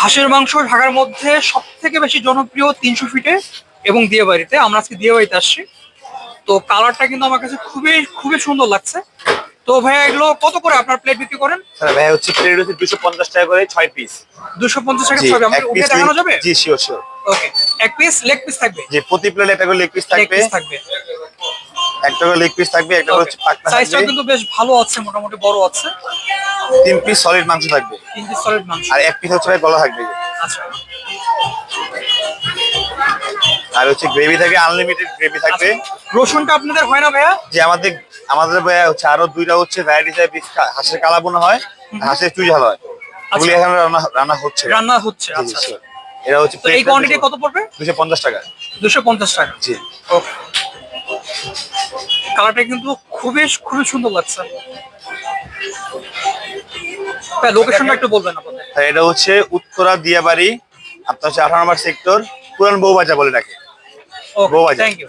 হাঁসের মাংস ঢাকার মধ্যে সব থেকে বেশি জনপ্রিয় তিনশো ফিটে এবং দিয়ে বাড়িতে আমরা আজকে দিয়ে বাড়িতে আসছি। তো কালারটা কিন্তু আমার কাছে খুবই খুবই সুন্দর লাগছে। তো ভাইয়া এগুলো কত করে আপনার প্লেট বিক্রি করেন? স্যার ভাই হচ্ছে প্লেট হচ্ছে দুশো পঞ্চাশ টাকা করে ছয় পিস দুশো পঞ্চাশ টাকা জি থাকবে এক আমাকে উঠে দেখানো যাবে? জি শিওর শিওর ওকে এক পিস লেগ পিস থাকবে? যে প্রতি প্লেট একটা করে লেগ পিস থাকবে পিস থাকবে। একটা করে লেগ পিস থাকবে একটা করে হচ্ছে পাকনা সাইজটা কিন্তু বেশ ভালো আছে মোটামুটি বড় আছে। তিন পিস সলিড মাংস থাকবে। তিন পিস সলিড মাংস। আর এক পিস হচ্ছে গলা থাকবে। আচ্ছা। আর হচ্ছে গ্রেভি থাকবে আনলিমিটেড গ্রেভি থাকবে। আচ্ছা। রসুনটা আপনাদের হয় না ভাইয়া? যে আমাদের আমাদের ভাই হচ্ছে আরও দুইটা হচ্ছে ভ্যারাইটি টাইপ হাঁসের কালা বোনা হয় হাঁসের চুই ঝাল হয়। ওগুলি এখন রান্না রান্না হচ্ছে। রান্না হচ্ছে আচ্ছা আচ্ছা। এরা হচ্ছে এই কোয়ান্টিটি কত পড়বে? দুশো পঞ্চাশ টাকা। দুশো পঞ্চাশ টাকা। জি। ওকে কালারটা কিন্তু খুবই খুবই সুন্দর লাগছে। হ্যাঁ লোকেশনটা একটু বলবেন আপনাদের। এটা হচ্ছে উত্তরা দিয়াবাড়ি আপনার হচ্ছে আঠারো নম্বর সেক্টর পুরান বউবাজা বলে ডাকে। বউবাজা। Thank you